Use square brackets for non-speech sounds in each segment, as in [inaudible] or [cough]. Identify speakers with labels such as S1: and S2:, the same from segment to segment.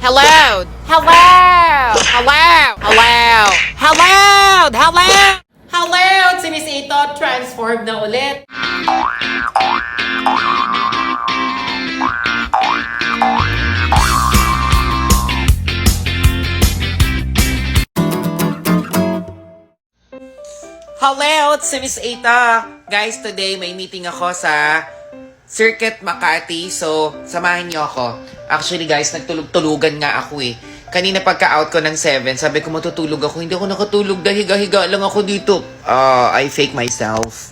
S1: Hello! Hello! Hello! Hello! Hello! Hello! Hello! Si Miss Ito, transformed na ulit. Hello! Si Miss Ita. Guys, today may meeting ako sa Circuit Makati. So, samahan niyo ako. Actually guys, nagtulog-tulugan nga ako eh. Kanina pagka-out ko ng 7, sabi ko matutulog ako. Hindi ako nakatulog dahil higa-higa lang ako dito. Ah, I fake myself.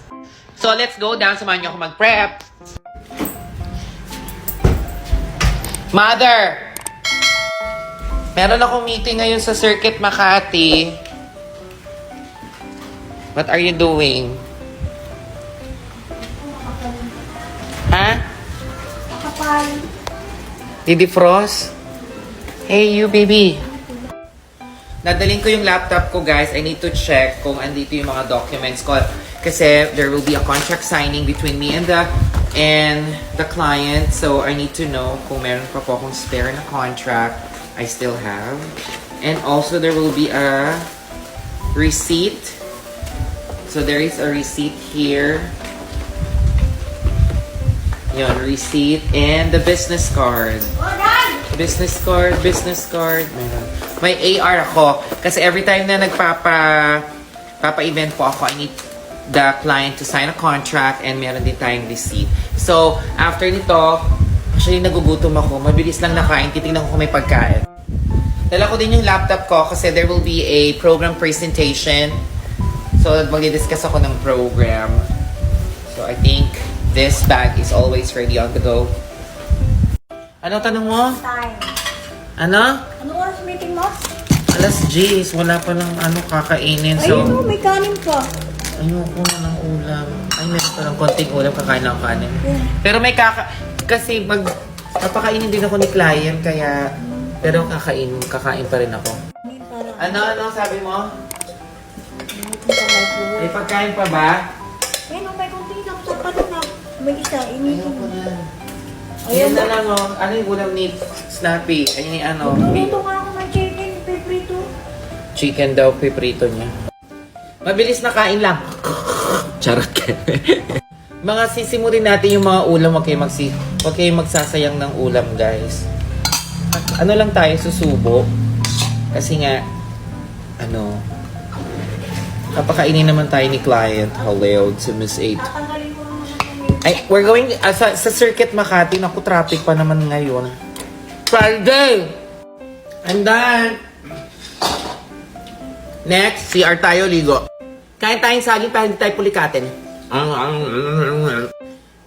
S1: So, let's go down. Samahan niyo ako mag-prep. Mother! Meron akong meeting ngayon sa Circuit Makati. What are you doing? Ha?
S2: Kapal.
S1: Didi Frost? Hey, you baby. Nadaling ko yung laptop ko, guys. I need to check kung andito yung mga documents ko. Kasi there will be a contract signing between me and the and the client. So, I need to know kung meron pa po akong spare na contract. I still have. And also, there will be a receipt. So, there is a receipt here. Yun, receipt. And the business card. Business card, business card. Meron. May AR ako. Kasi every time na nagpapa papa-event po ako, I need the client to sign a contract and meron din tayong receipt. So, after nito, actually nagugutom ako. Mabilis lang nakain. Titignan ko kung may pagkain. Dala ko din yung laptop ko kasi there will be a program presentation. So, magdi-discuss ako ng program. So, I think this bag is always ready on the go. Ano tanong mo?
S2: Time.
S1: Ano?
S2: Ano oras meeting mo?
S1: Alas 10. Wala pa ng ano kakainin.
S2: Ayun
S1: So,
S2: mo, may kanin pa.
S1: ayoko na ng ulam. Ay, meron pa ng konting ulam. Kakain lang ang kanin. Pero may kaka... Kasi mag... Papakainin din ako ni client. Kaya... Pero kakain, kakain pa rin ako. Ano? Ano sabi mo? May pagkain pa ba?
S2: Ayun, oh, may kunti lang sa pato na. May isa, initin mo. Ayun
S1: na lang oh. Ano yung ulam ni Snappy? Ayun yung ano.
S2: Luluto nga ako ng chicken, peprito.
S1: Chicken daw, piprito niya. Mabilis na kain lang. Charot ka. [laughs] mga sisimurin natin yung mga ulam. Huwag kayo, magsi huwag kayo magsasayang ng ulam, guys. Ano lang tayo, susubo. Kasi nga, ano, kapakainin naman tayo ni client. Hello, to Miss 8. Ay, we're going, ah, sa, sa Circuit Makati, naku, traffic pa naman ngayon. Friday! I'm done! Next, CR tayo, ligo. Kain tayong saging para hindi tayo pulikatin. Ang, ang,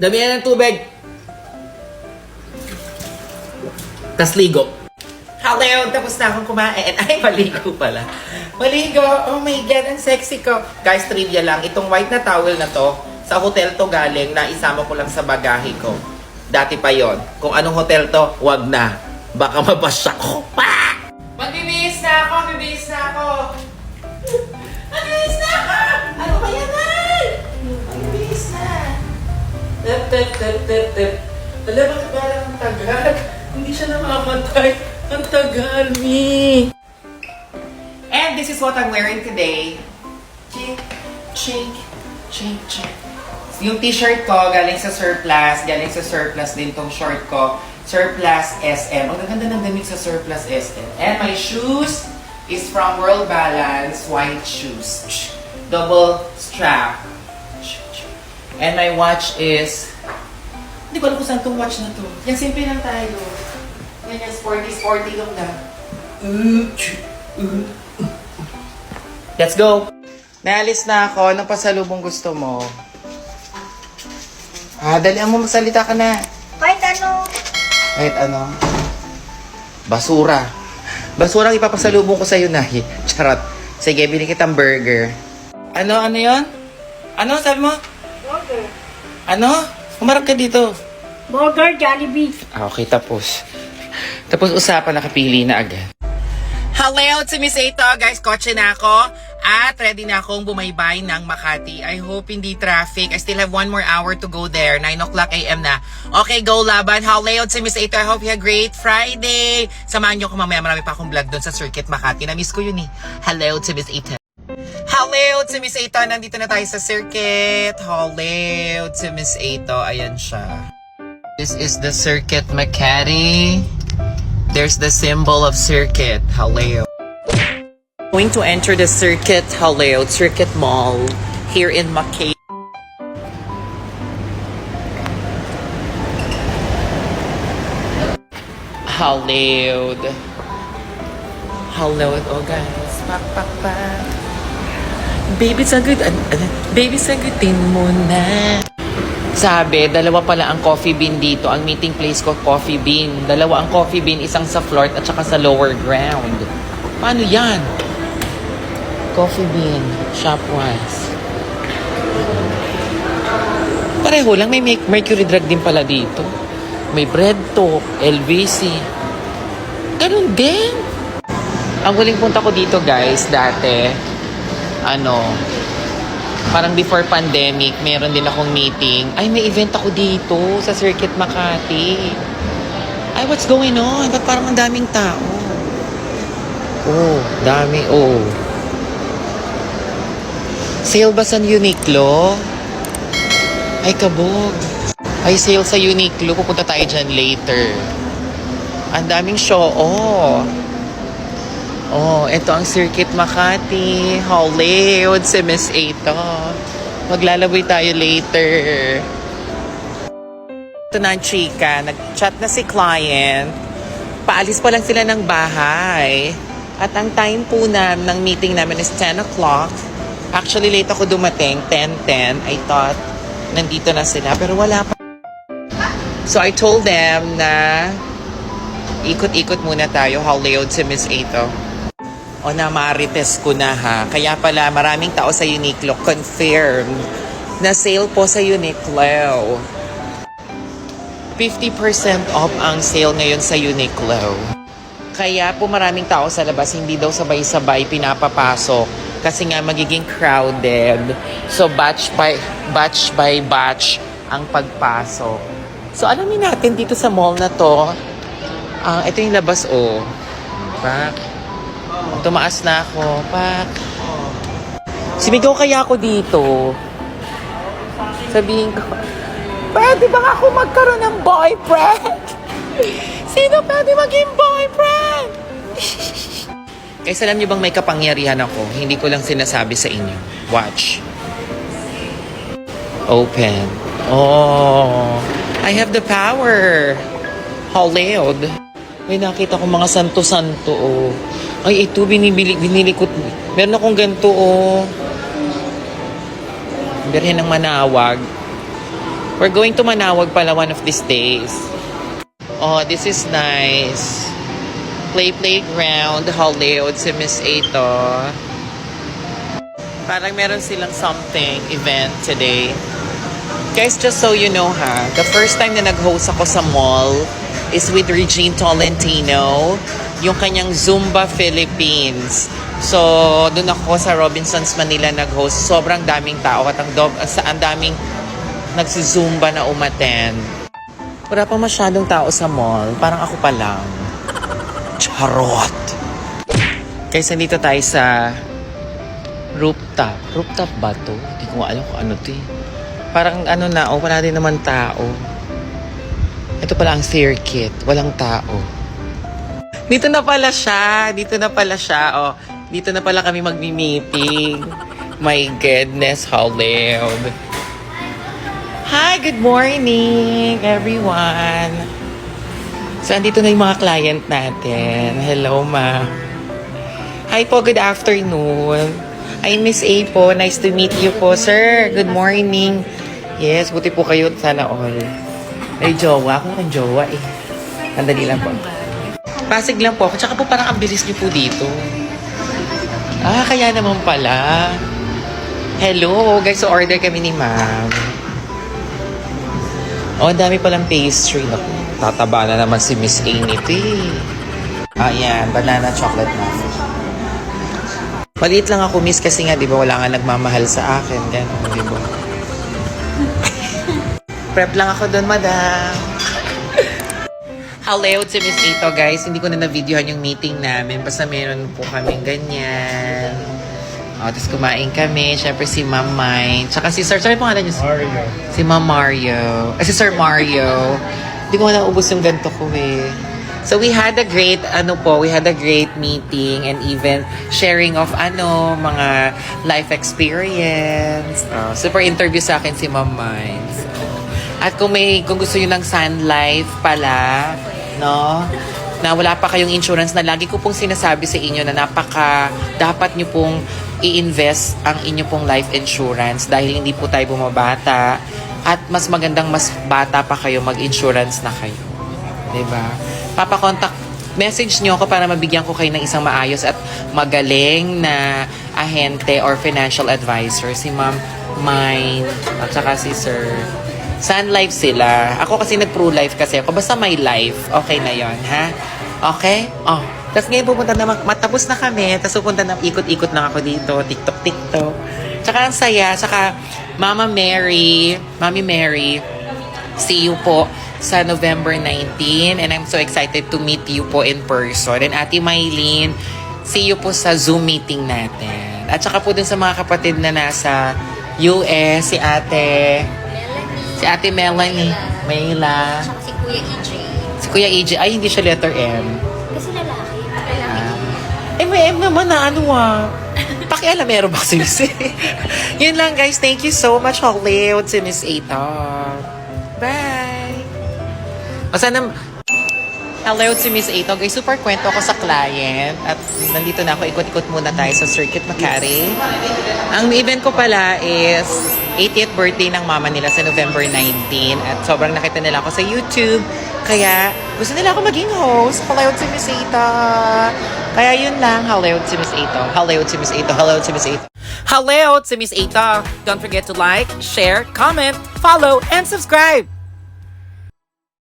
S1: Damihan ng tubig. Tas ligo. Hello, tapos na akong kumain. [laughs] Ay, maligo pala. Maligo. Oh my God, ang sexy ko. Guys, trivia lang. Itong white na towel na to, sa hotel to galing, na isama ko lang sa bagahe ko. Dati pa yon. Kung anong hotel to, wag na. Baka mabasya ko pa! Magbibihis na ako! Magbibihis na ako! Magbibihis na ako! Ano ba yan, Nay? Magbibihis na. Tep, tep, tep, tep, tep. Alam, bakit parang ang tagal? Hindi siya namamatay. Ang tagal, mi. And this is what I'm wearing today. Chink, chink, chink, chink. Yung t-shirt ko, galing sa surplus. Galing sa surplus din tong short ko. Surplus SM. Ang gaganda ng damit sa surplus SM. And my shoes is from World Balance white shoes. Double strap. And my watch is... Hindi ko alam kung saan tong watch na to. Yan, simple lang tayo. Yan yan, sporty-sporty lang na. Let's go! Naalis na ako. Anong pasalubong gusto mo? Ah, dali mo magsalita ka na.
S2: Kahit ano.
S1: Kahit ano? Basura. Basura ang ipapasalubong ko sa'yo, Nay. Charot. Sige, bili kitang burger. Ano, ano yon? Ano, sabi mo?
S2: Burger.
S1: Ano? Umarap ka dito.
S2: Burger, Jollibee.
S1: Ah, okay, tapos. Tapos usapan, nakapili na agad. Hello, to Miss Ito. Guys, kotse na ako. At ready na akong bumaybay ng Makati. I hope hindi traffic. I still have one more hour to go there. 9 o'clock a.m. na. Okay, go laban. How layout si Miss Ato. I hope you have a great Friday. Samahan niyo ko mamaya. Marami pa akong vlog doon sa Circuit Makati. Na-miss ko yun eh. Hello to Miss Ato. Hello to Miss Ato. Nandito na tayo sa Circuit. Hello to Miss Ato. Ayan siya. This is the Circuit Makati. There's the symbol of Circuit. Hello. Going to enter the Circuit Haleo Circuit Mall here in Makati. Haleod. Haleod. Oh guys. Pak pak pak. Baby, sagud. An- an- baby, sagutin mo na. Sabi, dalawa pala ang coffee bean dito. Ang meeting place ko, coffee bean. Dalawa ang coffee bean, isang sa floor at saka sa lower ground. Paano yan? Coffee bean, Shopwise. Pareho lang, may Merc- Mercury Drug din pala dito. May Bread Talk, LVC. Ganun din. Ang huling punta ko dito guys, dati, ano, parang before pandemic, meron din akong meeting. Ay, may event ako dito sa Circuit Makati. Ay, what's going on? Ba't parang ang daming tao? Oh, dami, oh. Sale ba sa Uniqlo? Ay, kabog. Ay, sale sa Uniqlo. Pupunta tayo dyan later. Ang daming show. Oh. Oh, ito ang Circuit Makati. Hollywood si Miss Ato. Maglalabay tayo later. Ito na ang chika. Nag-chat na si client. Paalis pa lang sila ng bahay. At ang time po na ng meeting namin is 10 o'clock. Actually, late ako dumating. 10.10. I thought nandito na sila. Pero wala pa. So, I told them na ikot-ikot muna tayo. How si Miss Ato. O na marites ko na ha. Kaya pala maraming tao sa Uniqlo. Confirmed. Na sale po sa Uniqlo. 50% off ang sale ngayon sa Uniqlo. Kaya po maraming tao sa labas, hindi daw sabay-sabay pinapapasok kasi nga magiging crowded. So batch by batch by batch ang pagpasok. So alamin natin dito sa mall na to. Ah, ito yung labas oh. Pak. Tumaas na ako. Pak. Sumigaw kaya ako dito. Sabihin ko, pwede ba ako magkaroon ng boyfriend? [laughs] Sino pwede maging boyfriend? Guys, alam niyo bang may kapangyarihan ako? Hindi ko lang sinasabi sa inyo. Watch. Open. Oh, I have the power. How loud. May nakita ko mga santo-santo, oh. Ay, ito, binibili, binili ko. Meron akong ganito, oh. Birhen ng Manawag. We're going to Manawag pala one of these days. Oh, this is nice. Play playground, Hollywood si Miss Ato. Parang meron silang something event today. Guys, just so you know ha, the first time na nag-host ako sa mall is with Regine Tolentino, yung kanyang Zumba Philippines. So, doon ako sa Robinsons Manila nag-host. Sobrang daming tao at ang, dog, ang daming nagsusumba na umaten. Wala pa masyadong tao sa mall. Parang ako pa lang. Charot! Kaysa dito tayo sa rooftop. Rooftop ba to? Hindi ko alam kung ano to eh. Parang ano na, oh, wala din naman tao. Ito pala ang circuit. Walang tao. Dito na pala siya. Dito na pala siya. Oh, dito na pala kami magmi-meeting. My goodness, how loud. Hi, good morning, everyone. So, andito na yung mga client natin. Hello, ma. Hi po, good afternoon. Ay, Miss A po. Nice to meet you po, sir. Good morning. Yes, buti po kayo. Sana all. Ay, jowa. Ako kang jowa eh. Andali lang po. Pasig lang po ako. Tsaka po parang ang bilis niyo po dito. Ah, kaya naman pala. Hello, guys. So, order kami ni ma'am. Oh, ang dami palang pastry. Naku, tataba na naman si Miss A nito eh. Ayan, banana chocolate muffin. Maliit lang ako, miss, kasi nga, di ba, wala nga nagmamahal sa akin. Ganun, di ba? [laughs] Prep lang ako doon, madam. Hello to Miss Ito, guys. Hindi ko na na-videohan yung meeting namin. Basta meron po kami ganyan. O, tapos kumain kami. Siyempre si Ma'am Mine. Tsaka si Sir. Sorry po nga niyo.
S3: Mario.
S1: Si Ma'am Mario. Eh, si Sir Mario. Hindi ko na naubos yung ganito ko eh. So we had a great, ano po, we had a great meeting and even sharing of ano, mga life experience. Uh, super interview sa akin si Ma'am Mines. At kung may, kung gusto nyo ng Sun Life pala, no? Na wala pa kayong insurance na lagi ko pong sinasabi sa inyo na napaka, dapat nyo pong i-invest ang inyo pong life insurance dahil hindi po tayo bumabata at mas magandang mas bata pa kayo mag-insurance na kayo. 'di ba? Papakontak message nyo ako para mabigyan ko kayo ng isang maayos at magaling na ahente or financial advisor si Ma'am Mine at saka si Sir Sun Life sila. Ako kasi nag-pro life kasi ako. Basta may life. Okay na yon ha? Okay? Oh. Tapos ngayon pupunta na, matapos na kami. Tapos pupunta na, ikot-ikot lang ako dito. TikTok, TikTok. Tsaka ang saya. Tsaka Mama Mary, Mami Mary, see you po sa November 19 and I'm so excited to meet you po in person. And Ate Maylene, see you po sa Zoom meeting natin. At saka po dun sa mga kapatid na nasa US, si Ate, si Ate Melanie, Mayla,
S2: Tsaka si Kuya EJ.
S1: si Kuya AJ, ay hindi siya letter M.
S2: Lalaki.
S1: Eh, naman na ano ah. Pakialam, meron ba si Miss [laughs] Yun lang guys, thank you so much. Hollywood si Miss Ata. Bye! O sana, hello si Miss Ito. Guys, super kwento ako sa client. At nandito na ako, ikot-ikot muna tayo sa Circuit Macari. Ang event ko pala is 80th birthday ng mama nila sa November 19. At sobrang nakita nila ako sa YouTube. Kaya gusto nila ako maging host. Hello si Miss Ito. Kaya yun lang. Hello si Miss Ito. Hello si Miss Ito. Hello si Miss Ito. Hello to Miss Ito. Don't forget to like, share, comment, follow, and subscribe.